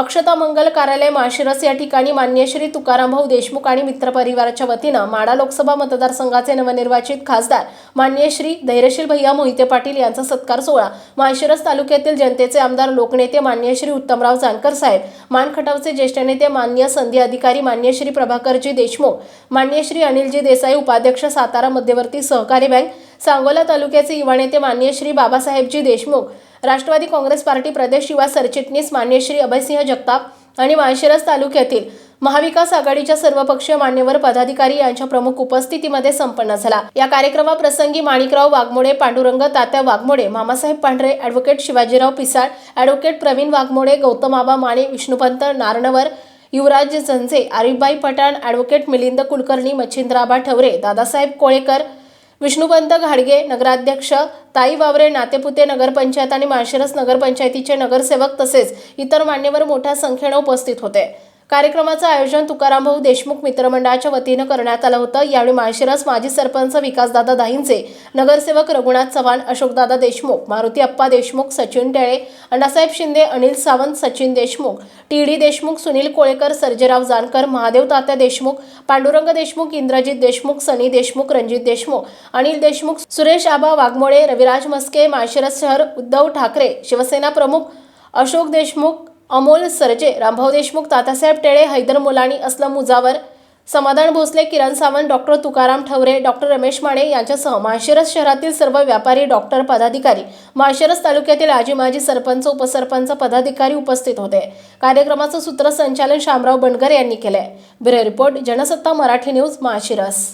अक्षता मंगल कार्यालय माशिरस या ठिकाणी मान्य श्री तुकारामभाऊ देशमुख आणि मित्रपरिवाराच्या वतीनं माडा लोकसभा मतदारसंघाचे नवनिर्वाचित खासदार मान्य श्री धैर्यशील भैया मोहिते पाटील यांचा सत्कार सोहळा. माशिरस तालुक्यातील जनतेचे आमदार लोकनेते मान्य श्री उत्तमराव जानकर साहेब मानखटावचे ज्येष्ठ नेते मान्य संधी अधिकारी मान्य श्री प्रभाकरजी देशमुख मान्य श्री अनिलजी देसाई उपाध्यक्ष सातारा मध्यवर्ती सहकारी बँक सांगोला तालुक्याचे युवा नेते मान्य श्री बाबासाहेबजी देशमुख राष्ट्रवादी काँग्रेस पार्टी प्रदेश युवा सरचिटणीस मान्यश्री अभयसिंह जगताप आणि माळशिरस तालुक्यातील महाविकास आघाडीच्या सर्व पक्षीय मान्यवर पदाधिकारी यांच्या प्रमुख उपस्थितीमध्ये संपन्न झाला. या कार्यक्रमाप्रसंगी Manikrao Waghmode Pandurang Tatya Waghmode Mamasaheb Pandhare advocate Shivajirao Pisal advocate Pravin Waghmode Gautamaba Mane Vishnupant Naranwar Yuvraj Zanze Arifbai Pathan advocate Milind Kulkarni Machhindraba Thaware Dadasaheb Kolekar Vishnupant घाडगे नगराध्यक्ष ताई वावरे नातेपुते नगरपंचायत आणि माळशिरस नगरपंचायतीचे नगरसेवक तसेच इतर मान्यवर मोठ्या संख्येनं उपस्थित होते. कार्यक्रमाचं आयोजन तुकाराम भाऊ देशमुख मित्रमंडळाच्या वतीनं करण्यात आलं होतं. यावेळी माळशिरस माजी सरपंच विकासदादा दाहिंचे नगरसेवक रघुनाथ चव्हाण अशोकदादा देशमुख मारुती अप्पा देशमुख सचिन टेळे अण्णासाहेब शिंदे अनिल सावंत सचिन देशमुख टी डी देशमुख सुनील कोळेकर सर्जेराव जानकर महादेव तात्या देशमुख पांडुरंग देशमुख इंद्रजित देशमुख सनी देशमुख रणजित देशमुख अनिल देशमुख सुरेश आबा वाघमोळे रविराज मस्के माळशिरस शहर उद्धव ठाकरे शिवसेना प्रमुख अशोक देशमुख अमोल सरजे रामभाऊ देशमुख तात्यासाहेब टेळे हैदर मुलानी असलम मुजावर समाधान भोसले किरण सावंत डॉक्टर तुकाराम ठवरे डॉक्टर रमेश माने यांच्यासह माळशिरस शहरातील सर्व व्यापारी डॉक्टर पदाधिकारी माळशिरस तालुक्यातील आजी माजी सरपंच उपसरपंच पदाधिकारी उपस्थित होते. कार्यक्रमाचं सूत्रसंचालन शामराव बनगर यांनी केलंय. Bureau report Jansatta Marathi news Malshiras.